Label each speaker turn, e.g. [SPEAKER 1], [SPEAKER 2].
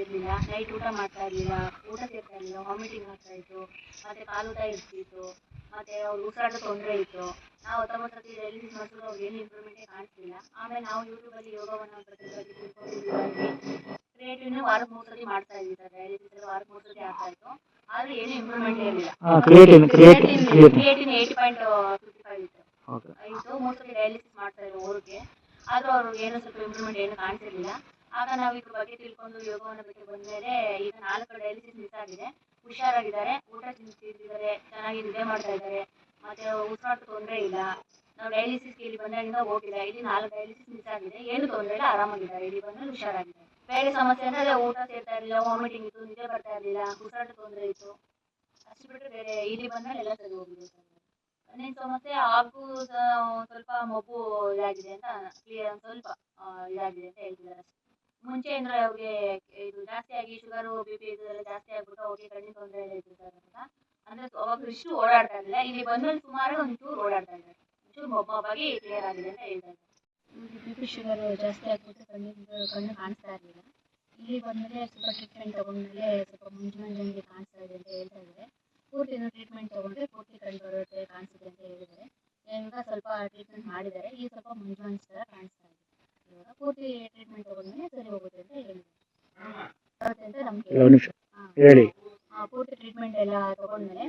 [SPEAKER 1] ಇರ್ಲಿಲ್ಲ ಊಟ ಸೇರ್ತಾ ಇರಲಿಲ್ಲ ವಾಮಿಟಿಂಗ್ ಆಗ್ತಾ ಇತ್ತು ಮತ್ತೆ ಕಾಲೂಟ ಇರ್ತಿತ್ತು ಮತ್ತೆ ಅವ್ರ ಉಸಿರಾಟ ತೊಂದರೆ ಇತ್ತು. ನಾವು ಹತ್ತೊಂಬತ್ತು ಸತಿ ಡಯಾಲಿಸಿಸ್ ಮಾಡಿಸಿದ್ರು ಅವ್ರಿಗೆ ಏನು ಇಂಪ್ರೂವ್ಮೆಂಟೇ ಕಾಣಿಸ್ಲಿಲ್ಲ. ಆಮೇಲೆ ನಾವು ಯೂಟ್ಯೂಬಲ್ಲಿ ಯೋಗವನ್ನು ಕ್ರಿಯೇಟಿವ್ನ ವಾರಕ್ಕೆ ಮೂರು ಸತಿ ಮಾಡ್ತಾ ಇದ್ವಿ ಸರ್. ಡಯಾಲಿಸಿಸ್ ವಾರಕ್ಕೆ ಮೂರು ಸತಿ ಆಗ್ತಾ ಇತ್ತು. ಆದ್ರೆ ಏನು ಇಂಪ್ರೂವ್ಮೆಂಟ್ ಇರಲಿಲ್ಲ.
[SPEAKER 2] Creatine creatine
[SPEAKER 1] eighty point fifty five ಇತ್ತು
[SPEAKER 2] ಓಕೆ
[SPEAKER 1] ಇತ್ತು ಮೂರು ಸತಿ ಡಯಾಲಿಸಿಸ್ ಮಾಡ್ತಾ ಇದ್ರು ಊರಿಗೆ ಆದ್ರೂ ಅವ್ರಿಗೆ ಏನು ಸ್ವಲ್ಪ ಇಂಪ್ರೂವ್ಮೆಂಟ್ ಏನು ಕಾಣಿಸಿರ್ಲಿಲ್ಲ. ಆಗ ನಾವು ಇದ್ರ ಬಗ್ಗೆ ತಿಳ್ಕೊಂಡು ಯೋಗವನ್ನು ಬಿಟ್ಟು ಬಂದ್ಮೇಲೆ ಈಗ ನಾಲ್ಕು ಡಯಾಲಿಸಿಸ್ ಮಿಸ್ ಆಗಿದೆ ಹುಷಾರಾಗಿದ್ದಾರೆ. ಊಟ ತಿಂತಿದ್ದಾರೆ ಚೆನ್ನಾಗಿ ನಿದ್ದೆ ಮಾಡ್ತಾ ಇದ್ದಾರೆ. ಮತ್ತೆ ಉಸಿರಾಟ ತೊಂದರೆ ಇಲ್ಲ. ನಾವು ಡಯಾಲಿಸಿಸ್ ಇಲ್ಲಿ ಬಂದಾಗಿಂದ ಹೋಗಿಲ್ಲ. ಇಲ್ಲಿ ನಾಲ್ಕು ಡಯಾಲಿಸಿಸ್ ಮಿಸ್ ಆಗಿದೆ. ಏನು ತೊಂದರೆ ಇಲ್ಲ. ಆರಾಮಾಗಿದ್ದಾರೆ. ಇಲ್ಲಿ ಬಂದ್ರೆ ಹುಷಾರಾಗಿದೆ. ಬೇರೆ ಸಮಸ್ಯೆ ಅಂದ್ರೆ ಊಟ ಸೇರ್ತಾ ಇರಲಿಲ್ಲ ವಾಮಿಟಿಂಗ್ ಇತ್ತು, ನಿದ್ದೆ ಬರ್ತಾ ಇರಲಿಲ್ಲ ಉಸಿರಾಟ ತೊಂದರೆ ಇತ್ತು. ಅಷ್ಟು ಬಿಟ್ಟರೆ ಬೇರೆ ಇಲ್ಲಿ ಬಂದ್ರೆ ಎಲ್ಲ ಸರಿ ಹೋಗಿದೆ ಸರ್ ಸಮಸ್ಯೆ? ಹಾಗೂ ಸ್ವಲ್ಪ ಮಬ್ಬು ಇದಾಗಿದೆ ಅಂತ ಕ್ಲಿಯರ್ ಸ್ವಲ್ಪ ಇದಾಗಿದೆ ಅಂತ ಹೇಳ್ತಿದ್ದಾರೆ. ಮುಂಚೆ ಅಂದ್ರೆ ಅವ್ರಿಗೆ ಇದು ಜಾಸ್ತಿ ಆಗಿ ಶುಗರು ಬಿ ಪಿ ಇದೆಲ್ಲ ಜಾಸ್ತಿ ಆಗ್ಬಿಟ್ಟು ಅವ್ರಿಗೆ ಕಣ್ಣಿನ ತೊಂದರೆ ಎಲ್ಲ ಅಂತ ಅಂದ್ರೆ ಅವಾಗ ಇಷ್ಟು ಓಡಾಡ್ತಾ ಇರಲಿಲ್ಲ. ಇಲ್ಲಿ ಬಂದ್ಮೇಲೆ ಸುಮಾರು ಒಂಚೂರು ಓಡಾಡ್ತಾ ಇದ್ದಾರೆ. ಒಂಚೂರು ಮೊಬ್ಬಾಗಿ ಕ್ಲಿಯರ್ ಆಗಿದೆ ಅಂತ ಹೇಳ್ತಾರೆ ಬಿ ಪಿ ಶುಗರ್ ಜಾಸ್ತಿ ಆಗ್ಬಿಟ್ಟು ಕಣ್ಣಿನ ಕಣ್ಣು ಕಾಣಿಸ್ತಾ ಇರಲಿಲ್ಲ. ಇಲ್ಲಿ ಬಂದಮೇಲೆ ಸ್ವಲ್ಪ ಟ್ರೀಟ್ಮೆಂಟ್ ತಗೊಂಡ್ಮೇಲೆ ಸ್ವಲ್ಪ ಮುಂಜಾನೆ ಮುಂಜಾನೆ ಕಾಣಿಸ್ತಾ ಇದೆ ಅಂತ ಹೇಳ್ತಾ ಇದ್ದಾರೆ. ಪೂರ್ತಿ ಟ್ರೀಟ್ಮೆಂಟ್ ತಗೊಂಡ್ರೆ ಪೂರ್ತಿ ಕಣ್ಣು ಬರುತ್ತೆ ಕಾಣಿಸಿದೆ ಅಂತ ಹೇಳಿದ್ದಾರೆ. ಸ್ವಲ್ಪ ಟ್ರೀಟ್ಮೆಂಟ್ ಮಾಡಿದ್ದಾರೆ. ಈಗ ಸ್ವಲ್ಪ ಮುಂಜಾನೆ ಮಂಜು ಕಾಣಿಸ್ತಾ ಇದೆ. ಪೂರ್ತಿ ಟ್ರೀಟ್ಮೆಂಟ್ ತಗೊಂಡ್ಮೇಲೆ ಸರಿ ಹೋಗುತ್ತೆ ಅಂತ ಬರುತ್ತೆ ಅಂತ ನಮಗೆ
[SPEAKER 2] ಹೇಳಿ
[SPEAKER 1] ಪೂರ್ತಿ ಟ್ರೀಟ್ಮೆಂಟ್ ಎಲ್ಲ ತಗೊಂಡ್ಮೇಲೆ